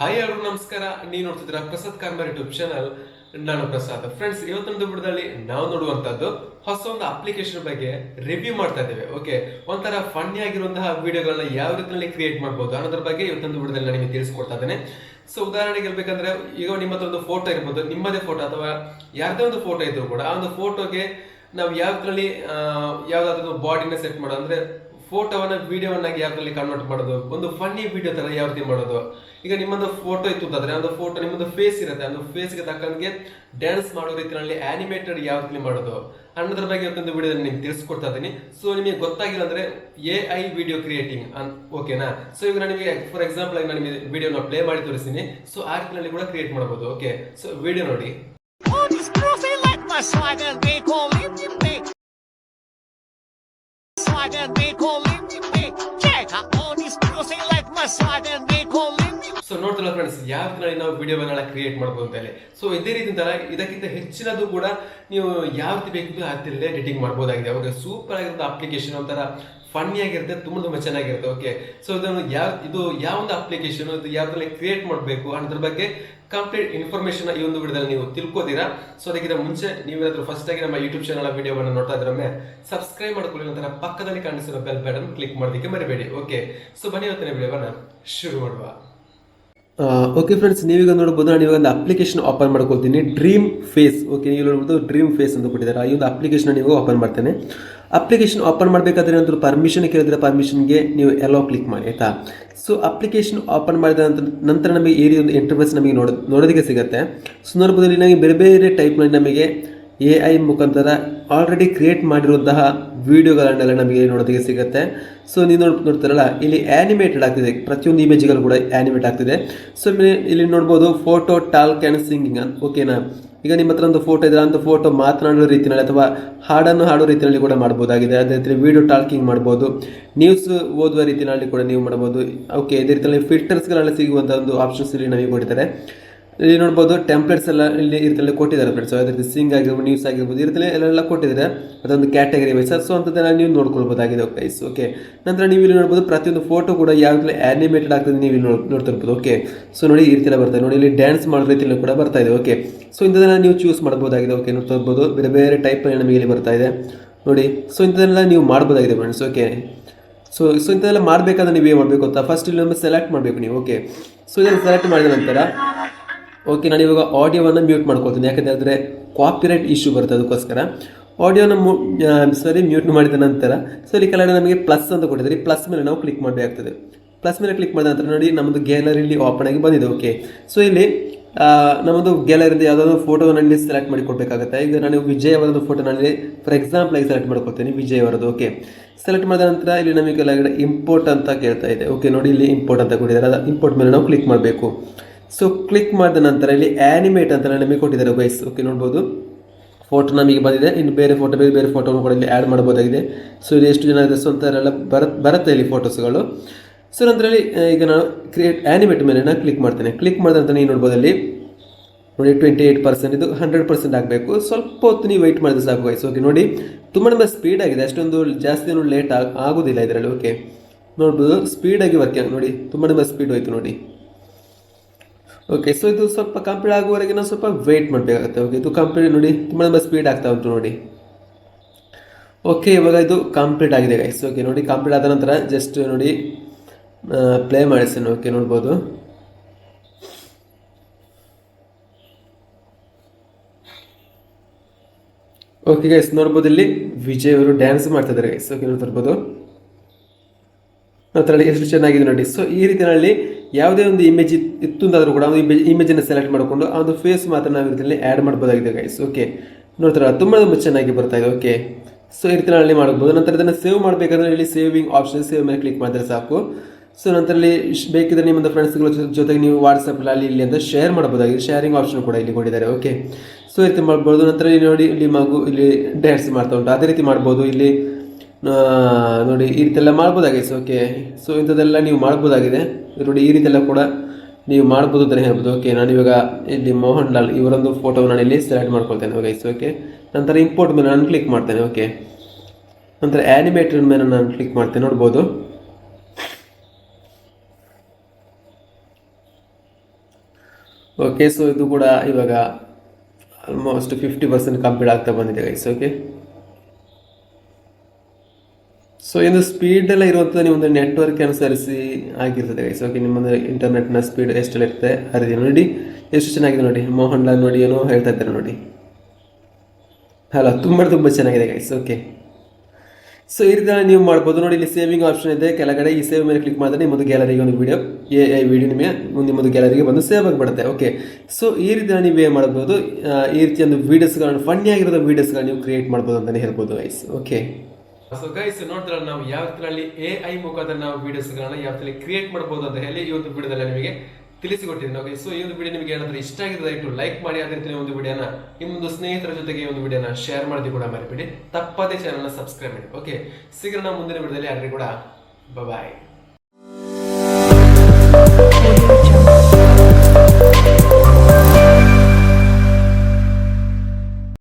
Hi ಎಲ್ಲರೂ ನಮಸ್ಕಾರ. ನೀವು ನೋಡ್ತಿದ್ದೀರಾ ಪ್ರಸಾದ್ ಕಾರ್ಮರ್ ಯೂಟ್ಯೂಬ್ ಚಾನಲ್ ನಾನು ಪ್ರಸಾದ್. ಫ್ರೆಂಡ್ಸ್ ಇವತ್ತೊಂದು ಬಿಡದಲ್ಲಿ ನಾವು ನೋಡುವಂತದ್ದು ಹೊಸ ಒಂದು ಅಪ್ಲಿಕೇಶನ್ ಬಗ್ಗೆ ರಿವ್ಯೂ ಮಾಡ್ತಾ ಇದ್ದೇವೆ ಓಕೆ ಒಂಥರ ಫನ್ನಿ ಆಗಿರುವಂತಹ ವಿಡಿಯೋಗಳನ್ನ ಯಾವ ರೀತಿಯಲ್ಲಿ ಕ್ರಿಯೇಟ್ ಮಾಡ್ಬೋದು ಅನ್ನೋದ್ರ ಬಗ್ಗೆ ಇವತ್ತೊಂದು ಬಿಡದಲ್ಲಿ ನಿಮಗೆ ತಿಳಿಸ್ಕೊಡ್ತಾ ಇದ್ದೇನೆ. ಸೊ ಉದಾಹರಣೆಗೆ ಹೇಳ್ಬೇಕಂದ್ರೆ, ಈಗ ನಿಮ್ಮ ಹತ್ರ ಒಂದು ಫೋಟೋ ಇರ್ಬೋದು, ನಿಮ್ಮದೇ ಫೋಟೋ ಅಥವಾ ಯಾರದೇ ಒಂದು ಫೋಟೋ ಇದ್ರು ಕೂಡ ಆ ಒಂದು ಫೋಟೋಗೆ ನಾವು ಯಾವ ರೀತಿಯಲ್ಲಿ ಯಾವ್ದಾದ್ರು ಬಾಡಿನ ಸೆಟ್ ಮಾಡೋ ಅಂದ್ರೆ ಫೋಟೋವನ್ನ ವಿಡಿಯೋವನ್ನಾಗಿ ಯಾವ ರೀತಿ ಕನ್ವರ್ಟ್ ಮಾಡೋದು? ಒಂದು ಫನ್ನಿ ವಿಡಿಯೋ ತರ ಯಾವ ರೀತಿ ಮಾಡೋದು? ಈಗ ನಿಮ್ಮೊಂದು ಫೋಟೋ ಇತ್ತು ಅಂತಂದ್ರೆ ಒಂದು ಫೋಟೋ ನಿಮ್ಮೊಂದು ಫೇಸ್ ಇರುತ್ತೆ. ಒಂದು ಫೇಸ್ಗೆ ತಕ್ಕಂಗೆ ಡ್ಯಾನ್ಸ್ ಮಾಡೋ ರೀತಿಯಲ್ಲಿ ಆನಿಮೇಟೆಡ್ ಯಾವ ರೀತಿ ಮಾಡೋದು? ಅನ್ನೋದ್ರ ಬಗ್ಗೆ ಇವತ್ತೊಂದು ವಿಡಿಯೋ ನಿಮ್ಗೆ ತಿಳಿಸ್ಕೊಡ್ತಾ ಇದ್ದೀನಿ. ಸೊ ನಿಮಗೆ ಗೊತ್ತಾಗಿಲ್ಲ ಅಂದ್ರೆ ಎ ಐ ವಿಡಿಯೋ ಕ್ರಿಯೇಟಿಂಗ್ ಓಕೆನಾ ಸೊ ಈಗ ನನಗೆ ಫಾರ್ ಎಕ್ಸಾಂಪಲ್ ಆಗಿ ನಾನು ನಿಮಗೆ ವಿಡಿಯೋನ ಪ್ಲೇ ಮಾಡಿ ತೋರಿಸ್ತೀನಿ. ಸೊ ಆ ರೀತಿಯಲ್ಲಿ ಕೂಡ ಕ್ರಿಯೇಟ್ ಮಾಡಬಹುದು ಓಕೆ ಸೊ ವಿಡಿಯೋ ನೋಡಿ. sudden they call him Nick. Yeah, on his music like my sudden they call so ನೋಡ್ತಲ್ಲ friends ಯಾವ ರೀತಿ ನಾವು ವಿಡಿಯೋವನ್ನೆಲ್ಲ ಕ್ರಿಯೇಟ್ ಮಾಡ್ಬೋದು ಅಂತ ಹೇಳಿ. ಸೊ ಇದೇ ರೀತಿ ಇದಕ್ಕಿಂತ ಹೆಚ್ಚಿನದು ಕೂಡ ನೀವು ಯಾವ ರೀತಿ ಬೇಕಿದ್ದು ಎಡಿಟಿಂಗ್ ಮಾಡ್ಬೋದಾಗಿದೆ. ಓಕೆ ಸೂಪರ್ ಆಗಿರುತ್ತೆ ಅಪ್ಲಿಕೇಶನ್ ಒಂಥರ ಫನ್ನಿ ಆಗಿರುತ್ತೆ, ತುಂಬಾ ತುಂಬಾ ಚೆನ್ನಾಗಿರುತ್ತೆ. ಓಕೆ ಸೊ ಇದನ್ನು ಯಾವ, ಇದು ಯಾವ ಒಂದು ಅಪ್ಲಿಕೇಶನ್ ಇದು ಯಾವ ರೀತಿ ಕ್ರಿಯೇಟ್ ಮಾಡಬೇಕು ಅನ್ನೋದ್ರ ಬಗ್ಗೆ ಕಂಪ್ಲೀಟ್ ಇನ್ಫಾರ್ಮೇಶನ್ ಈ ಒಂದು ವಿಡಿಯೋದಲ್ಲಿ ನೀವು ತಿಳ್ಕೋತೀರಾ? ಸೊ ಅದಕ್ಕಿಂತ ಮುಂಚೆ ನೀವೇನಾದ್ರೂ ಫಸ್ಟ್ ಆಗಿ ನಮ್ಮ ಯೂಟ್ಯೂಬ್ ಚಾನಲ್ ವಿಡಿಯೋವನ್ನು ನೋಡ್ತಾ ಇದ್ರೆ ಸಬ್ಸ್ಕ್ರೈಬ್ ಮಾಡ್ಕೊಳ್ಳಿ ನಂತರ ಪಕ್ಕದಲ್ಲಿ ಕಾಣಿಸಿರೋ ಬೆಲ್ ಬಟನ್ ಕ್ಲಿಕ್ ಮಾಡೋದಕ್ಕೆ ಮರಿಬೇಡಿ. ಓಕೆ ಸೊ ಬನ್ನಿ ಇವತ್ತಿನ ವಿಡಿಯೋವನ್ನ ಶುರು ಮಾಡುವ. ಓಕೆ ಫ್ರೆಂಡ್ಸ್ ನೀವೀಗ ನೋಡ್ಬೋದು, ನಾನು ಇವಾಗ ಒಂದು ಅಪ್ಲಿಕೇಶನ್ ಓಪನ್ ಮಾಡ್ಕೊಳ್ತೀನಿ. ಡ್ರೀಮ್ ಫೇಸ್ ಓಕೆ ನೀವು ನೋಡ್ಬೋದು ಡ್ರೀಮ್ ಫೇಸ್ ಅಂತ ಕೊಟ್ಟಿದ್ದಾರೆ. ಈ ಒಂದು ಅಪ್ಲಿಕೇಶನ್ ನೀವು ಓಪನ್ ಮಾಡ್ತೇನೆ. ಅಪ್ಲಿಕೇಶನ್ ಓಪನ್ ಮಾಡಬೇಕಾದ್ರೆ ನಂತರ ಪರ್ಮಿಷನ್ ಕೇಳಿದ್ರೆ ಪರ್ಮಿಷನ್ಗೆ ನೀವು ಎಲ್ಲೋ ಕ್ಲಿಕ್ ಮಾಡಿ, ಆಯಿತಾ? ಸೊ ಅಪ್ಲಿಕೇಶನ್ ಓಪನ್ ಮಾಡಿದ ನಂತರ ನಂತರ ನಮಗೆ ರೀತಿ ಒಂದು ಇಂಟರ್ಫೇಸ್ ನಮಗೆ ನೋಡ, ನೋಡೋದಕ್ಕೆ ಸಿಗುತ್ತೆ. ಸೊ ನೋಡ್ಬೋದು ನಮಗೆ ಬೇರೆ ಬೇರೆ ಟೈಪ್ನಲ್ಲಿ ನಮಗೆ ಎ ಐ ಮುಖಾಂತರ ಆಲ್ರೆಡಿ ಕ್ರಿಯೇಟ್ ಮಾಡಿರುವಂತಹ ವಿಡಿಯೋಗಳನ್ನೆಲ್ಲ ನಮಗೆ ನೋಡೋದಕ್ಕೆ ಸಿಗುತ್ತೆ. ಸೊ ನೀವು ನೋಡ್ ನೋಡ್ತಾರಲ್ಲ, ಇಲ್ಲಿ ಆ್ಯನಿಮೇಟೆಡ್ ಆಗ್ತಿದೆ. ಪ್ರತಿಯೊಂದು ಇಮೇಜ್ಗಳು ಕೂಡ ಆ್ಯನಿಮೇಟ್ ಆಗ್ತಿದೆ. ಸೊ ಇಲ್ಲಿ ನೋಡ್ಬೋದು ಫೋಟೋ ಟಾಲ್ಕ್ ಆ್ಯಂಡ್ ಸಿಂಗಿಂಗ್ ಓಕೆನಾ ಈಗ ನಿಮ್ಮ ಹತ್ರ ಒಂದು ಫೋಟೋ ಇದ್ರೆ ಅಂತ ಫೋಟೋ ಮಾತನಾಡೋ ರೀತಿಯಲ್ಲಿ ಅಥವಾ ಹಾಡನ್ನು ಹಾಡೋ ರೀತಿಯಲ್ಲಿ ಕೂಡ ಮಾಡ್ಬೋದಾಗಿದೆ. ಅದೇ ರೀತಿ ವಿಡಿಯೋ ಟಾಲ್ಕಿಂಗ್ ಮಾಡ್ಬೋದು. ನ್ಯೂಸ್ ಓದುವ ರೀತಿಯಲ್ಲಿ ಕೂಡ ನೀವು ಮಾಡ್ಬೋದು. ಓಕೆ ಇದೇ ರೀತಿಯಲ್ಲಿ ಫಿಲ್ಟರ್ಸ್ಗಳೆಲ್ಲ ಸಿಗುವಂಥ ಒಂದು ಆಪ್ಷನ್ಸ್ ಇಲ್ಲಿ ನಮಗೆ ಕೊಟ್ಟಿದ್ದಾರೆ ಇಲ್ಲಿ ನೋಡ್ಬೋದು ಟೆಂಪ್ಲೇಟ್ಸ್ ಎಲ್ಲ ಇಲ್ಲಿ ಈ ರೀತಿಯಲ್ಲಿ ಕೊಟ್ಟಿದ್ದಾರೆ ಫ್ರೆಂಡ್ಸ್ ಅದೇ ರೀತಿ ಸಿಂಗ್ ಆಗಿರ್ಬೋದು ನ್ಯೂಸ್ ಆಗಿರ್ಬೋದು ಇರ್ತಲೇ ಎಲ್ಲೆಲ್ಲ ಎಲ್ಲ ಕೊಟ್ಟಿದ್ದಾರೆ. ಅದೊಂದು ಕ್ಯಾಟಗರಿ ವೈಸ್ ಸೊ ಅಂಥದ್ದೆಲ್ಲ ನೀವು ನೋಡ್ಕೊಳ್ಬೋದಾಗಿದೆ ಗೈಸ್ ಓಕೆ ನಂತರ ನೀವು ಇಲ್ಲಿ ನೋಡ್ಬೋದು ಪ್ರತಿಯೊಂದು ಫೋಟೋ ಕೂಡ ಯಾವ ಆ್ಯನಿಮೇಟೆಡ್ ಆಗ್ತದೆ ನೀವು ಇಲ್ಲಿ ನೋಡ್ ನೋಡ್ತಿರ್ಬೋದು ಓಕೆ ಸೊ ನೋಡಿ ಈ ರೀತಿಯಲ್ಲ ಬರ್ತಾ ಇದೆ. ನೋಡಿ ಇಲ್ಲಿ ಡ್ಯಾನ್ಸ್ ಮಾಡೋ ರೀತಿಯಲ್ಲಿ ಕೂಡ ಬರ್ತಾ ಇದೆ. ಓಕೆ ಸೊ ಇಂಥದ್ದೆಲ್ಲ ನೀವು ಚೂಸ್ ಮಾಡ್ಬೋದಾಗಿದೆ. ಓಕೆ ನೋಡ್ತಾ ಬೇರೆ ಬೇರೆ ಟೈಪ್ ನಮಗೆ ಇಲ್ಲಿ ಬರ್ತಾ ಇದೆ. ನೋಡಿ. ಸೊ ಇಂಥದ್ದೆಲ್ಲ ನೀವು ಮಾಡ್ಬೋದಾಗಿದೆ ಫ್ರೆಂಡ್ಸ್ ಓಕೆ ಸೊ ಸೊ ಇಂಥದ್ದೆಲ್ಲ ಮಾಡಬೇಕಾದ್ರೆ ನೀವು ಮಾಡಬೇಕು ಅಂತ ಫಸ್ಟ್ ಇಲ್ಲಿ ನಮಗೆ ಸೆಲೆಕ್ಟ್ ಮಾಡಬೇಕು ನೀವು. ಓಕೆ ಸೊ ಇದನ್ನು ಸೆಲೆಕ್ಟ್ ಮಾಡಿದ ನಂತರ ಓಕೆ ನಾನು ಇವಾಗ ಆಡಿಯೋವನ್ನು ಮ್ಯೂಟ್ ಮಾಡ್ಕೊತೀನಿ ಯಾಕಂದರೆ ಕಾಪಿರೈಟ್ ಇಶ್ಯೂ ಬರುತ್ತೆ ಅದಕ್ಕೋಸ್ಕರ ಆಡಿಯೋನ ಸರಿ ಮ್ಯೂಟ್ ಮಾಡಿದ ನಂತರ ಸೊ ಇಲ್ಲಿ ಕೆಳಗಡೆ ನಮಗೆ ಪ್ಲಸ್ ಅಂತ ಕೊಟ್ಟಿದ್ದಾರೆ. ಪ್ಲಸ್ ಮೇಲೆ ನಾವು ಕ್ಲಿಕ್ ಮಾಡಬೇಕಾಗ್ತದೆ. ಪ್ಲಸ್ ಮೇಲೆ ಕ್ಲಿಕ್ ಮಾಡಿದ ನಂತರ ನೋಡಿ, ನಮ್ಮದು ಗ್ಯಾಲರಿಲಿ ಓಪನ್ ಆಗಿ ಬಂದಿದೆ. ಓಕೆ ಸೊ ಇಲ್ಲಿ ನಮ್ಮದು ಗ್ಯಾಲರಿಯಿಂದ ಯಾವುದಾದ್ರು ಫೋಟೋನಲ್ಲಿ ಸೆಲೆಕ್ಟ್ ಮಾಡಿ ಕೊಡಬೇಕಾಗುತ್ತೆ. ಈಗ ನಾನು ವಿಜಯ್ ಅವರದ್ದು ಫೋಟೋನಲ್ಲಿ ಫಾರ್ ಎಕ್ಸಾಂಪಲ್ ಆಗಿ ಸೆಲೆಕ್ಟ್ ಮಾಡ್ಕೊತೀನಿ ವಿಜಯ್ ಅವರದ್ದು ಓಕೆ ಸೆಲೆಕ್ಟ್ ಮಾಡಿದ ನಂತರ ಇಲ್ಲಿ ನಮಗೆ ಕೆಳಗಡೆ ಇಂಪೋರ್ಟ್ ಅಂತ ಕೇಳ್ತಾ ಇದೆ. ಓಕೆ ನೋಡಿ, ಇಲ್ಲಿ ಇಂಪೋರ್ಟ್ ಅಂತ ಕೊಟ್ಟಿದ್ದಾರೆ. ಅದು ಇಂಪೋರ್ಟ್ ಮೇಲೆ ನಾವು ಕ್ಲಿಕ್ ಮಾಡಬೇಕು. ಸೊ ಕ್ಲಿಕ್ ಮಾಡಿದ ನಂತರ ಇಲ್ಲಿ ಆ್ಯನಿಮೇಟ್ ಅಂತ ನಮಗೆ ಕೊಟ್ಟಿದ್ದಾರೆ ಗೈಸ್ ಓಕೆ ನೋಡ್ಬೋದು. ಫೋಟೋ ನಮಗೆ ಬಂದಿದೆ. ಇನ್ನು ಬೇರೆ ಫೋಟೋ ಬೇರೆ ಬೇರೆ ಫೋಟೋನು ಕೂಡ ಇಲ್ಲಿ ಆ್ಯಡ್ ಮಾಡ್ಬೋದಾಗಿದೆ ಸೊ ಇಲ್ಲಿ ಎಷ್ಟು ಜನ ಇದೆ? ಸೊ ಅಂತಾರೆಲ್ಲ ಬರ, ಬರುತ್ತೆ ಇಲ್ಲಿ ಫೋಟೋಸ್ಗಳು ಸೊ ನಂತರ ಇಲ್ಲಿ ಈಗ ನಾನು ಕ್ರಿಯೇಟ್ ಆ್ಯನಿಮೇಟ್ ಮೇಲೆ ನಾನು ಕ್ಲಿಕ್ ಮಾಡ್ತೇನೆ. ಕ್ಲಿಕ್ ಮಾಡಿದ ನಂತರ ನೀವು ನೋಡ್ಬೋದು ಅಲ್ಲಿ. ನೋಡಿ ಟ್ವೆಂಟಿ ಏಯ್ಟ್ ಪರ್ಸೆಂಟ್ ಇದು ಹಂಡ್ರೆಡ್ ಪರ್ಸೆಂಟ್ ಆಗಬೇಕು. ಸ್ವಲ್ಪ ಹೊತ್ತು ನೀವು ವೆಯ್ಟ್ ಮಾಡಿದ್ರೆ ಸಾಕು ವೈಸ್ ಓಕೆ ನೋಡಿ. ತುಂಬ ನಮ್ಮ ಸ್ಪೀಡ್ ಆಗಿದೆ. ಅಷ್ಟೊಂದು ಜಾಸ್ತಿ ಏನು ಲೇಟ್ ಆಗೋದಿಲ್ಲ ಇದರಲ್ಲಿ. ಓಕೆ ನೋಡ್ಬೋದು. ಸ್ಪೀಡಾಗಿ ವರ್ಕ್ ನೋಡಿ, ತುಂಬ ಸ್ಪೀಡ್ ಹೋಯ್ತು, ನೋಡಿ. ಓಕೆ ಸೊ ಇದು ಸ್ವಲ್ಪ ಕಂಪ್ಲೀಟ್ ಆಗುವವರೆಗೆ ನಾವು ಸ್ವಲ್ಪ ವೇಟ್ ಮಾಡಬೇಕಾಗುತ್ತೆ. ಓಕೆ ಇದು ಕಂಪ್ಲೀಟ್ ನೋಡಿ, ತುಂಬ ಸ್ಪೀಡ್ ಆಗ್ತಾ ಉಂಟು ನೋಡಿ. ಓಕೆ ಇವಾಗ ಇದು ಕಂಪ್ಲೀಟ್ ಆಗಿದೆ ಗೈಸ್ ಓಕೆ ನೋಡಿ ಕಂಪ್ಲೀಟ್ ಆದ ನಂತರ ಜಸ್ಟ್ ನೋಡಿ ಪ್ಲೇ ಮಾಡಿಸ್ತೇನೆ. ಓಕೆ ನೋಡ್ಬೋದು. ಓಕೆ ಗೈಸ್ ನೋಡ್ಬೋದು ಇಲ್ಲಿ ವಿಜಯ್ ಅವರು ಡ್ಯಾನ್ಸ್ ಮಾಡ್ತಿದ್ದಾರೆ ಗೈಸ್ ಓಕೆ ನೋಡ್ತಿರ್ಬೋದು ಅದರಲ್ಲಿ ಎಷ್ಟು ಚೆನ್ನಾಗಿದೆ ನೋಡಿ. ಸೊ ಈ ರೀತಿಯಲ್ಲಿ ಯಾವುದೇ ಒಂದು ಇಮೇಜ್ ಇತ್ತು ಅಂತಾದ್ರೂ ಕೂಡ ಒಂದು ಇಮೇಜ್ ಇಮೇಜನ್ನು ಸೆಲೆಕ್ಟ್ ಮಾಡಿಕೊಂಡು ಆ ಒಂದು ಫೇಸ್ ಮಾತ್ರ ನಾವು ಇದರಲ್ಲಿ ಆ್ಯಡ್ ಮಾಡ್ಬೋದಾಗಿದೆ ಗೈಸ್ ಓಕೆ ನೋಡ್ತಾರೆ, ತುಂಬ ತುಂಬ ಚೆನ್ನಾಗಿ ಬರ್ತಾ ಇದೆ ಓಕೆ ಸೊ ಈ ರೀತಿ ಅಲ್ಲಿ ಮಾಡ್ಬೋದು. ನಂತರ ಇದನ್ನು ಸೇವ್ ಮಾಡಬೇಕಂದ್ರೆ ಇಲ್ಲಿ ಸೇವಿಂಗ್ ಆಪ್ಷನ್ ಸೇವ್ ಮೇಲೆ ಕ್ಲಿಕ್ ಮಾಡಿದ್ರೆ ಸಾಕು. ಸೊ ನಂತರ ಇಲ್ಲಿ ಬೇಕಿದ್ರೆ ನಿಮ್ಮದು ಫ್ರೆಂಡ್ಸ್ಗಳ ಜೊತೆಗೆ ನೀವು ವಾಟ್ಸಪ್ಪಲ್ಲಿ ಅಲ್ಲಿ ಇಲ್ಲಿ ಅಂತ ಶೇರ್ ಮಾಡ್ಬೋದಾಗಿದೆ ಶೇರಿಂಗ್ ಆಪ್ಷನ್ ಕೂಡ ಇಲ್ಲಿ ಕೊಟ್ಟಿದ್ದಾರೆ ಓಕೆ ಸೊ ಈ ರೀತಿ ಮಾಡ್ಬೋದು. ನಂತರ ಇಲ್ಲಿ ನೋಡಿ, ಇಲ್ಲಿ ಮಗು ಇಲ್ಲಿ ಡ್ಯಾನ್ಸ್ ಮಾಡ್ತಾ ಉಂಟು. ಅದೇ ರೀತಿ ಮಾಡ್ಬೋದು. ಇಲ್ಲಿ ನೋಡಿ, ಈ ರೀತಿಯೆಲ್ಲ ಮಾಡ್ಬೋದಾಗಿದೆ. ಓಕೆ ಸೊ ಇಂಥದ್ದೆಲ್ಲ ನೀವು ಮಾಡ್ಬೋದಾಗಿದೆ. ನೋಡಿ, ಈ ರೀತಿಯೆಲ್ಲ ಕೂಡ ನೀವು ಮಾಡ್ಬೋದು ಅಂತಲೇ ಹೇಳ್ಬೋದು. ಓಕೆ ನಾನು ಇವಾಗ ಇಲ್ಲಿ ಮೋಹನ್ ಲಾಲ್ ಇವರೊಂದು ಫೋಟೋ ನಾನು ಇಲ್ಲಿ ಸೆಲೆಕ್ಟ್ ಮಾಡ್ಕೊಳ್ತೇನೆ. ಓಕೆ ಓಕೆ ನಂತರ ಇಂಪೋರ್ಟ್ ಮೇಲೆ ನಾನು ಕ್ಲಿಕ್ ಮಾಡ್ತೇನೆ. ಓಕೆ ನಂತರ ಆ್ಯನಿಮೇಟೆಡ್ ಮೇಲೆ ನಾನು ಕ್ಲಿಕ್ ಮಾಡ್ತೇನೆ. ನೋಡ್ಬೋದು. ಓಕೆ ಸೊ ಇದು ಕೂಡ ಇವಾಗ ಆಲ್ಮೋಸ್ಟ್ ಫಿಫ್ಟಿ ಪರ್ಸೆಂಟ್ ಕಂಪ್ಲೀಟ್ ಆಗ್ತಾ ಬಂದಿದೆ ಗೈಸ್ ಓಕೆ ಸೊ ಇದು ಸ್ಪೀಡ್ ಎಲ್ಲ ಇರುವಂಥದ್ದು ನೀವು ಒಂದು ನೆಟ್ವರ್ಕ್ ಅನುಸರಿಸಿ ಆಗಿರ್ತದೆ ಗೈಸ್ ಓಕೆ ನಿಮ್ಮೊಂದು ಇಂಟರ್ನೆಟ್ನ ಸ್ಪೀಡ್ ಎಷ್ಟೆಲ್ಲ ಇರುತ್ತೆ ಆ ನೋಡಿ. ಎಷ್ಟು ಚೆನ್ನಾಗಿದೆ ನೋಡಿ. ಮೋಹನ್ ಲಾಲ್ ನೋಡಿ ಏನೋ ಹೇಳ್ತಾ ಇದ್ದಾರೆ ನೋಡಿ. ಅಲ್ಲ ತುಂಬ ತುಂಬ ಚೆನ್ನಾಗಿದೆ ಗೈಸ್ ಓಕೆ ಸೊ ಈ ರೀತಿ ನೀವು ಮಾಡ್ಬೋದು ನೋಡಿ. ಇಲ್ಲಿ ಸೇವಿಂಗ್ ಆಪ್ಷನ್ ಇದೆ. ಕೆಳಗಡೆ ಈ ಸೇವ್ ಮೇಲೆ ಕ್ಲಿಕ್ ಮಾಡಿದ್ರೆ ನಿಮ್ಮದು ಗ್ಯಾಲರಿಗೆ ಒಂದು ವಿಡಿಯೋ ಎ ಐ ವಿಡಿಯೋ ನಿಮಗೆ ನಿಮ್ಮದು ಗ್ಯಾಲರಿಗೆ ಬಂದು ಸೇವ್ ಆಗಿಬಿಡುತ್ತೆ ಓಕೆ ಸೊ ಈ ರೀತಿ ನೀವು ಏನು ಮಾಡ್ಬೋದು? ಈ ರೀತಿ ಒಂದು ವೀಡಿಯೋಸ್ಗಳನ್ನು ಫನ್ನಿ ವೀಡಿಯೋಸ್ಗಳನ್ನ ನೀವು ಕ್ರಿಯೇಟ್ ಮಾಡ್ಬೋದು ಅಂತಲೇ ಹೇಳ್ಬೋದು ಗೈಸ್ ಓಕೆ ಸೊ ಗೈಸ್ ನೋಡಿದ್ರಲ್ಲ ನಾವು ಯಾವ ರೀತಿಯಲ್ಲಿ ಎ ಐ ಮುಖಾಂತರ ನಾವು ವಿಡಿಯೋಸ್ಗಳನ್ನ ಯಾವ ಕ್ರಿಯೇಟ್ ಮಾಡಬಹುದು ಅಂತ ಹೇಳಿ ಈ ಒಂದು ವಿಡಿಯೋದಲ್ಲಿ ನಿಮಗೆ ತಿಳಿಸಿಕೊಟ್ಟಿದ್ದೀನಿ. ಓಕೆ ಸೊ ಈ ಒಂದು ವಿಡಿಯೋ ನಿಮಗೆ ಏನಾದರೂ ಇಷ್ಟ ಆಗಿದೆ ದಯವಿಟ್ಟು ಲೈಕ್ ಮಾಡಿ, ಅದೇ ರೀತಿ ಒಂದು ವಿಡಿಯೋನ ನಿಮ್ಮೊಂದು ಸ್ನೇಹಿತರ ಜೊತೆಗೆ ಒಂದು ವಿಡಿಯೋನ ಶೇರ್ ಮಾಡೋದು ಕೂಡ ಮರಿಬೇಡಿ. ತಪ್ಪದೇ ಚಾನಲ್ನ ಸಬ್ಸ್ಕ್ರೈಬ್ ಮಾಡಿ. ಓಕೆ ಸಿಗೋಣ ಮುಂದಿನ ವಿಡಿಯೋದಲ್ಲಿ ಯಾರಿಗೂ ಕೂಡ ಬಾಯ್